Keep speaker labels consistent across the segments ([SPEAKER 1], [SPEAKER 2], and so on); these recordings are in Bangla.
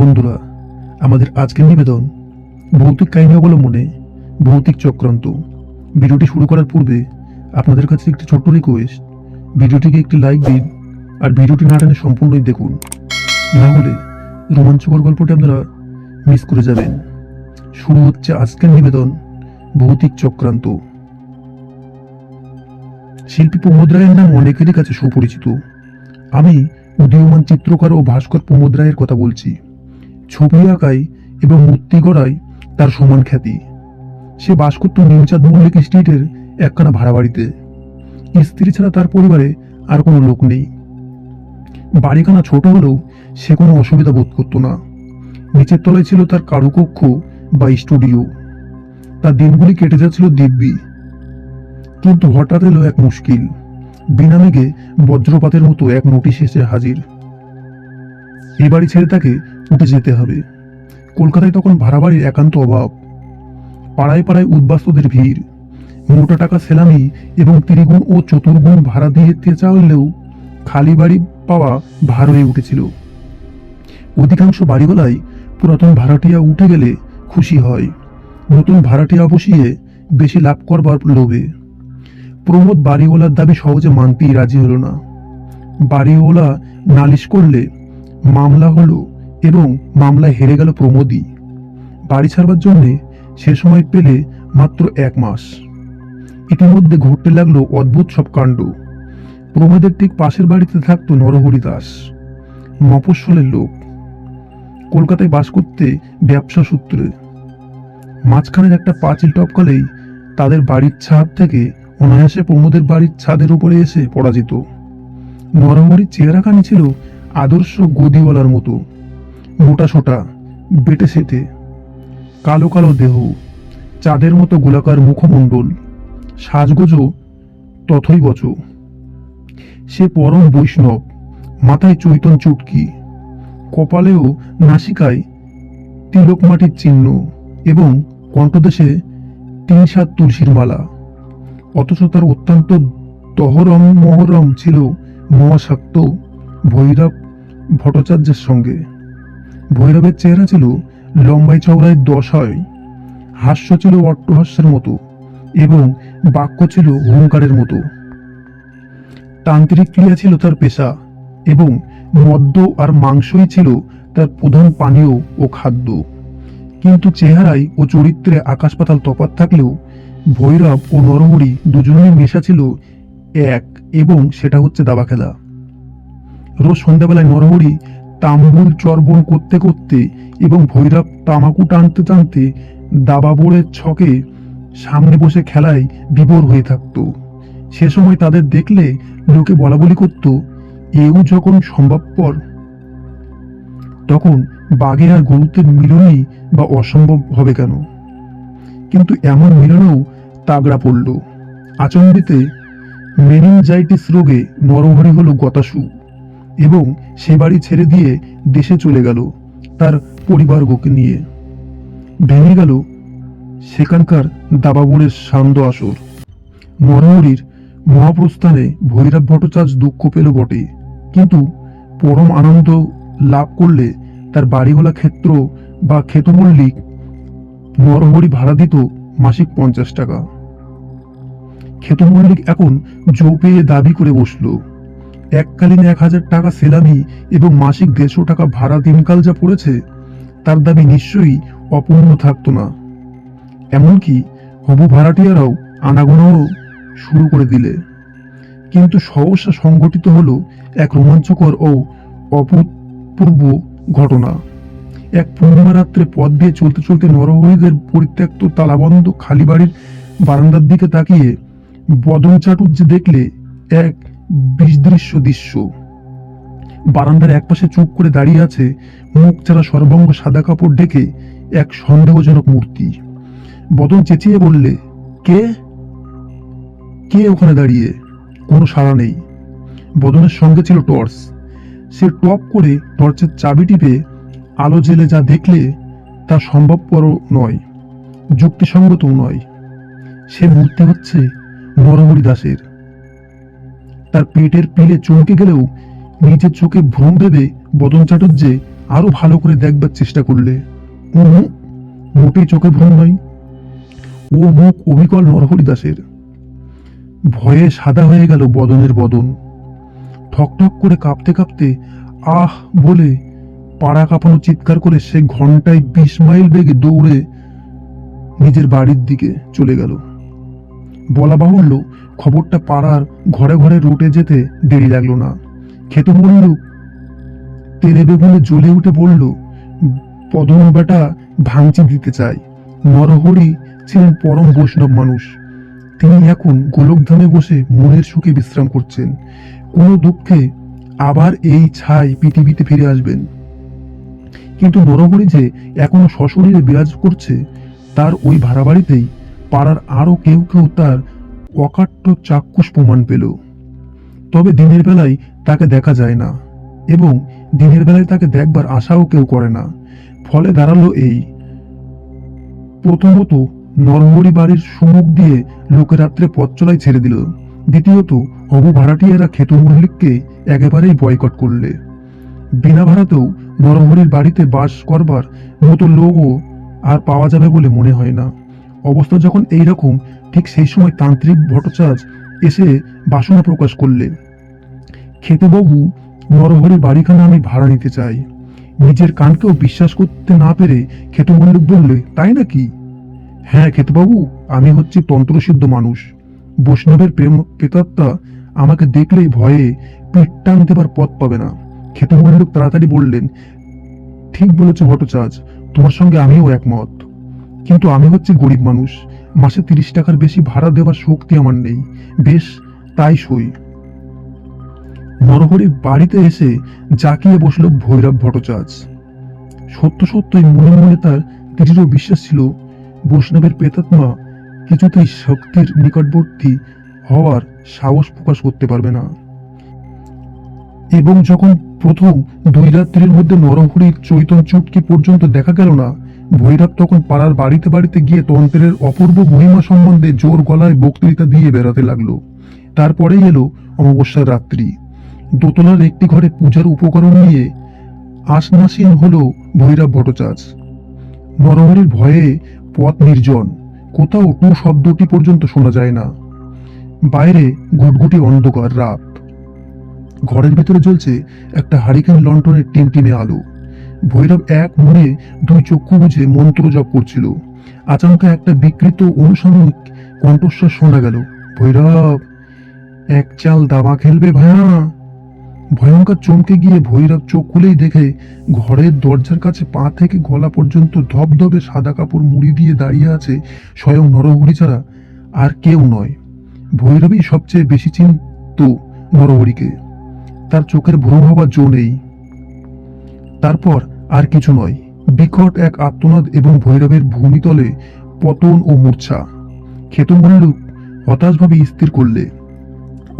[SPEAKER 1] বন্ধুরা, আমাদের আজকের নিবেদন ভৌতিক কাহিনী অবলম্বনে ভৌতিক চক্রান্ত। ভিডিওটি শুরু করার পূর্বে আপনাদের কাছে একটি ছোট্ট রিকোয়েস্ট ভিডিওটিকে একটি লাইক দিন আর ভিডিওটি না টেনে সম্পূর্ণই দেখুন। না হলে রোমাঞ্চকর গল্পটি আপনারা মিস করে যাবেন। শুরু হচ্ছে আজকের নিবেদন ভৌতিক চক্রান্ত। শিল্পী প্রমোদ রায়ের নাম অনেকেরই কাছে সুপরিচিত। আমি উদীয়মান চিত্রকার ও ভাস্কর প্রমোদ রায়ের কথা বলছি। ছবি আঁকায় এবং মূর্তি গড়ায় তার সমান খ্যাতি। সে বাস করত নিমচাঁদ মল্লিক স্ট্রিটের একখানা ভাড়া বাড়িতে স্ত্রী ছাড়া তার পরিবারে আর কোনো লোক নেই। বাড়িখানা ছোট হলেও সে কোনো অসুবিধা বোধ করতো না। নিচের তলায় ছিল তার কারুকক্ষ বা স্টুডিও। তার দিনগুলি কেটে যাচ্ছিল দিব্যি। কিন্তু হঠাৎ এলো এক মুশকিল। বিনা মেঘে বজ্রপাতের মতো এক নোটিশ এসে হাজির। এ বাড়ি ছেড়ে তাকে উঠে যেতে হবে। কলকাতায় তখন ভাড়া বাড়ির একান্ত অভাব। পাড়ায় পাড়ায় উদ্বাস্তুদের ভিড়। মোটা টাকা সেলামি এবং ত্রিগুণ ও চতুর্গুণ ভাড়া দিয়ে তেচা হলেও খালি বাড়ি পাওয়া ভার হয়ে উঠেছিল। অধিকাংশ বাড়িওয়ালাই পুরাতন ভাড়াটিয়া উঠে গেলে খুশি হয়। নতুন ভাড়াটিয়া বসিয়ে বেশি লাভ করবার লোভে। প্রমোদ বাড়িওয়ালার দাবি সহজে মানতেই রাজি হলো না। বাড়িওয়ালা নালিশ করলে মামলা হলো এবং মামলায় হেরে গেল প্রমোদই। বাড়ি ছাড়বার জন্য সে সময় পেলে মাত্র এক মাস। ইতিমধ্যে ঘটতে লাগল অদ্ভুত সব কাণ্ড। প্রমোদের ঠিক পাশের বাড়িতে থাকতো নরহরি দাস, মফস্বলের লোক। কলকাতায় বাস করতে ব্যবসা সূত্রে। মাঝখানের একটা পাঁচিল টপকালেই তাদের বাড়ির ছাদ থেকে অনায়াসে প্রমোদের বাড়ির ছাদের উপরে এসে পরাজিত। নরহরির চেহারাখানি ছিল আদর্শ গদিওয়ালার মতো, মোটা সোটা, বেটে সেটে কালো কালো দেহ, চাঁদের মতো গোলাকার মুখমণ্ডল, সাজগোজও তথই গজ সে পরম বৈষ্ণব, মাথায় চৈতন চুটকি, কপালেও নাসিকায় তিলক মাটির চিহ্ন এবং কণ্ঠদেশে তিন সাত তুলসীর মালা। অথচ তার অত্যন্ত দহরম মহরম ছিল মহাশক্ত, ভৈরব ভট্টাচার্যের সঙ্গে। ভৈরবের চেহারা ছিল লম্বাই চওড়ায় দশায়। হাস্য ছিল অট্টহাস্যের মতো এবং বাক্য ছিল হুঙ্কারের মতো। তান্ত্রিক ক্রিয়া ছিল তার পেশা এবং মদ্য আর মাংসই ছিল তার প্রধান পানীয় ও খাদ্য। কিন্তু চেহারায় ও চরিত্রে আকাশ পাতাল তফাৎ থাকলেও ভৈরব ও নরহরি দুজনেই মেশা ছিল এক এবং সেটা হচ্ছে দাবা খেলা। রোজ সন্ধ্যাবেলায় নরহরি তাম্বুল চর্বণ করতে করতে এবং ভৈরব তামাকু টানতে টানতে দাবাবোড়ের ছকে সামনে বসে খেলায় বিভোর হয়ে থাকত। সে সময় তাদের দেখলে লোকে বলা বলি করত, এও যখন সম্ভবপর, তখন বাঘে আর গরুতে মিলনই বা অসম্ভব হবে কেন? কিন্তু এমন মিলনেও তাগড়া পড়ল। আচম্বিতে মেনিনজাইটিস রোগে নরহরি হল গতাসু। এবং সে বাড়ি ছেড়ে দিয়ে দেশে চলে গেল তার পরিবারগোকে নিয়ে। ভেঙে গেল সেখানকার দাবাবুড়ের সান্দ আসর। নরহরির মহাপ্রস্থানে ভৈরব ভট্টাচার্য দুঃখ পেল বটে। কিন্তু পরম আনন্দ লাভ করলে তার বাড়িওয়ালা ক্ষেত্র বা ক্ষেতমল্লিক নরহরি ভাড়া দিত মাসিক পঞ্চাশ টাকা। ক্ষেতমল্লিক এখন জো পেয়ে দাবি করে বসল। এককালীন এক হাজার টাকা সেলামি এবং মাসিক দেড়শো টাকা ভাড়া দিনকাল যা পড়েছে, তার দাবি নিশ্চয়ই অপূর্ণ থাকতো না। এমনকি হবু ভাড়াটিয়ারাও আনাগোনাও শুরু করে দিলে। কিন্তু সহসা সংঘটিত হলো এক রোমাঞ্চকর ও অপূর্ব ঘটনা। এক পূর্ণিমা রাত্রে পথ দিয়ে চলতে চলতে নরহরিদের পরিত্যক্ত তালাবন্ধ খালি বাড়ির বারান্দার দিকে তাকিয়ে বদন চাটুর্যে দেখলে এক বিদৃশ্য দৃশ্য। বারান্দার একপাশে চুপ করে দাঁড়িয়ে আছে মুখ ছাড়া সর্বাঙ্গ সাদা কাপড় ঢেকে এক সন্দেহজনক মূর্তি। বদন চেঁচিয়ে বললে, কে? কে ওখানে দাঁড়িয়ে? কোনো সাড়া নেই। বদনের সঙ্গে ছিল টর্চ। সে টপ করে টর্চের চাবি টিপে আলো জেলে যা দেখলে তা সম্ভবপর নয়, যুক্তিসঙ্গতও নয়। সে মূর্তি হচ্ছে নরহরি দাসের তার পেটের পিলে চমকে গেলেও নিজের চোখে ভ্রম ভেবে বদন চাটুর্যে আরও ভালো করে দেখবার চেষ্টা করলে। উহুম, মোটেই চোখে ভ্রম নয়। ও মুখ অবিকল নরহরি দাসের ভয়ে সাদা হয়ে গেল বদনের বদন। ঠকঠক করে কাঁপতে কাঁপতে আহ! বলে পাড়া কাঁপানো চিৎকার করে সে ঘন্টায় বিশ মাইল বেগে দৌড়ে নিজের বাড়ির দিকে চলে গেল। বলা বাহুল্য খবরটা পাড়ার ঘরে ঘরে রুটে যেতে দেরি লাগল না। খেতে বলল, তেলে বেগুনে জ্বলে উঠে বলল পদন বেটা ভাঙচি দিতে চায়। নরহরি ছিলেন পরম বৈষ্ণব মানুষ। তিনি এখন গোলকধামে বসে মনের সুখে বিশ্রাম করছেন। কোনো দুঃখে আবার এই ছাই পৃথিবীতে ফিরে আসবেন। কিন্তু নরহরি যে এখনও সশরীরে বিরাজ করছে, তার ওই ভাড়া বাড়িতেই পাড়ার আরও কেউ কেউ তার অকাট্য চাক্ষুষ প্রমাণ পেল। তবে দিনের বেলায় তাকে দেখা যায় না এবং দিনের বেলায় তাকে দেখবার আশাও কেউ করে না। ফলে দাঁড়াল এই। প্রথমত নরহরি বাড়ির সুমুখ দিয়ে লোকে রাত্রে পথ চলাই ছেড়ে দিল। দ্বিতীয়ত হবু ভাড়াটিয়ারা খেতু মল্লিককে একেবারেই বয়কট করলে। বিনা ভাড়াতেও নরহরির বাড়িতে বাস করবার মতো লোকও আর পাওয়া যাবে বলে মনে হয় না। অবস্থা যখন এই রকম ঠিক সেই সময় তান্ত্রিক ভট্টাচার্য এসে বাসনা প্রকাশ করলে। খেতুবাবু নরহরির বাড়িখানা আমি ভাড়া নিতে চাই। নিজের কানকেও বিশ্বাস করতে না পেরে খেতু মল্লিক বললে, তাই নাকি? হ্যাঁ খেতুবাবু, আমি হচ্ছি তন্ত্রসিদ্ধ মানুষ। বৈষ্ণবের প্রেম প্রেতাত্মা আমাকে দেখলেই ভয়ে পিঠ টান দেবার পথ পাবে না। খেতু মল্লিক তাড়াতাড়ি বললেন, ঠিক বলেছ ভট্টাচার্য, তোমার সঙ্গে আমিও একমত। কিন্তু আমি হচ্ছে গরিব মানুষ। মাসে তিরিশ টাকার বেশি ভাড়া দেওয়ার শক্তি আমার নেই। বেশ, তাই সই। নরহরি বাড়িতে এসে জাকিয়ে বসল ভৈরব ভট্টাচার্য। সত্য সত্যই মনে মনে তার দৃঢ় বিশ্বাস ছিল, বৈষ্ণবের প্রেতাত্মা কিছুতেই শক্তির নিকটবর্তী হওয়ার সাহস প্রকাশ করতে পারবে না। এবং যখন প্রথম দুই রাত্রির মধ্যে নরহরির চৈতন চুটকি পর্যন্ত দেখা গেল না ভৈরব তখন পাড়ার বাড়িতে বাড়িতে গিয়ে তন্ত্রের অপূর্ব মহিমা সম্বন্ধে জোর গলায় বক্তৃতা দিয়ে বেড়াতে লাগল। তারপরেই এলো অমাবস্যার রাত্রি। দোতলার একটি ঘরে পূজার উপকরণ নিয়ে আসনাসীন হল ভৈরব ভট্টাচার্য। নরহরির ভয়ে পথ নির্জন, কোথাও টু শব্দটি পর্যন্ত শোনা যায় না। বাইরে ঘুটঘুটি অন্ধকার রাত। ঘরের ভিতরে জ্বলছে একটা হারিকেন লন্ঠনের টিমটিমে আলো। ভৈরব এক মনে দুই চক্ষু বুঝে মন্ত্র জপ করছিল। আচমকা একটা বিকৃত অনুসারণিক কণ্ঠস্বর শোনা গেল, ভৈরব, এক চাল দাবা খেলবে ভায়া? ভয়ঙ্কর চমকে গিয়ে ভৈরব চোখ খুলেই দেখে ঘরের দরজার কাছে পা থেকে গলা পর্যন্ত ধবধবে সাদা কাপড় মুড়ি দিয়ে দাঁড়িয়ে আছে স্বয়ং নরহরি ছাড়া আর কেউ নয়। ভৈরবই সবচেয়ে বেশি চিন্ত নরহরিকে। তার চোখের ভ্রম হবার জো নেই। তারপর আর কিছু নয়, বিকট এক আত্মনাদ এবং ভৈরবের ভূমিতলে পতন ও মূর্ছা। খেতন মল্লুক হতাশভাবে স্থির করলে,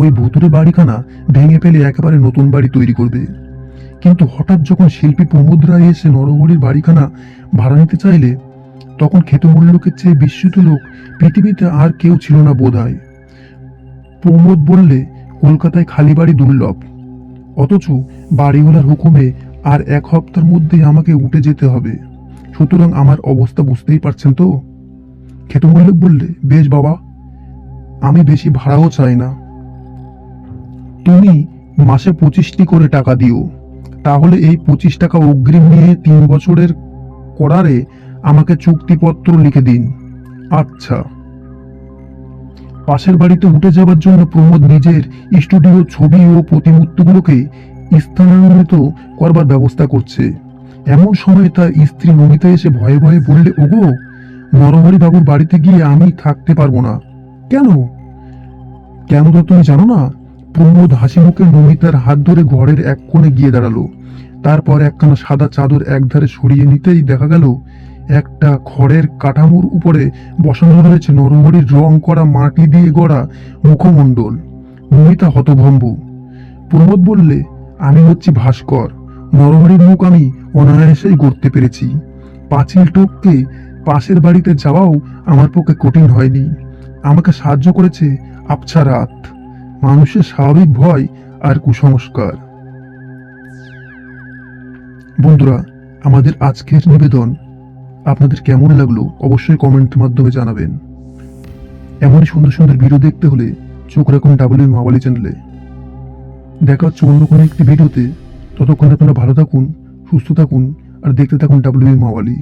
[SPEAKER 1] ওই ভুতুরে বাড়িখানা ভেঙে ফেলে একেবারে নতুন বাড়ি তৈরি করবে। কিন্তু হঠাৎ যখন শিল্পী প্রমোদ রায় এসে নরহরির বাড়িখানা ভাড়া নিতে চাইলে, তখন খেতুমল্লুকের চেয়ে বিস্মিত লোক পৃথিবীতে আর কেউ ছিল না বোধ হয় প্রমোদ বললে, কলকাতায় খালি বাড়ি দুর্লভ, অথচ বাড়িওয়ালার হুকুমে আর এক হপ্তার মধ্যেই আমাকে উঠে যেতে হবে। সুতরাং আমার অবস্থা বুঝতেই পারছেন তো? খেতুমল্লিক বললে, বেশ বাবা, আমি বেশি ভাড়াও চাই না। তুমি মাসে পঁচিশটি করে টাকা দিও। তাহলে এই পঁচিশ টাকা অগ্রিম নিয়ে তিন বছরের করারে আমাকে চুক্তিপত্র লিখে দিন। আচ্ছা। পাশের বাড়িতে উঠে যাবার জন্য প্রমোদ নিজের স্টুডিও ছবি ও প্রতিমূর্তিগুলোকে স্থানান্তরিত করবার ব্যবস্থা করছে। এমন সময় তার স্ত্রী নমিতা এসে ভয়ে ভয়ে বললে, ওগো নরহরি বাবুর বাড়িতে গিয়ে আমি থাকতে পারব না। কেন? কেন তো তুমি জানো না, প্রমোদ হাসি মুখে নমিতার হাত ধরে ঘরের এক কোণে গিয়ে দাঁড়াল। তারপর একখানা সাদা চাদর একধারে সরিয়ে নিতেই দেখা গেল, একটা খড়ের কাঠামোর উপরে বসানো রয়েছে নরহরির রং করা মাটি দিয়ে গড়া মুখমণ্ডল। নমিতা হতভম্ব। প্রমোদ বললে আমি হচ্ছি ভাস্কর। নরহরির মুখ আমি অনায়াসেই গড়তে পেরেছি। পাঁচিল টপকে পাশের বাড়িতে যাওয়াও আমার পক্ষে কঠিন হয়নি। আমাকে সাহায্য করেছে আবছা রাত। মানুষের স্বাভাবিক ভয় আর কুসংস্কার। বন্ধুরা, আমাদের আজকের নিবেদন আপনাদের কেমন লাগল অবশ্যই কমেন্টের মাধ্যমে জানাবেন। এমনই সুন্দর সুন্দর ভিডিও দেখতে হলে চোখ রাখুন ডাবল মাওয়ালি চ্যানেলে দেখা হচ্ছে অন্য কোনো একটি ভিডিওতে। ততক্ষণে আপনারা ভালো থাকুন, সুস্থ থাকুন, আর দেখতে থাকুন ডাব্লিউ মাওয়ালি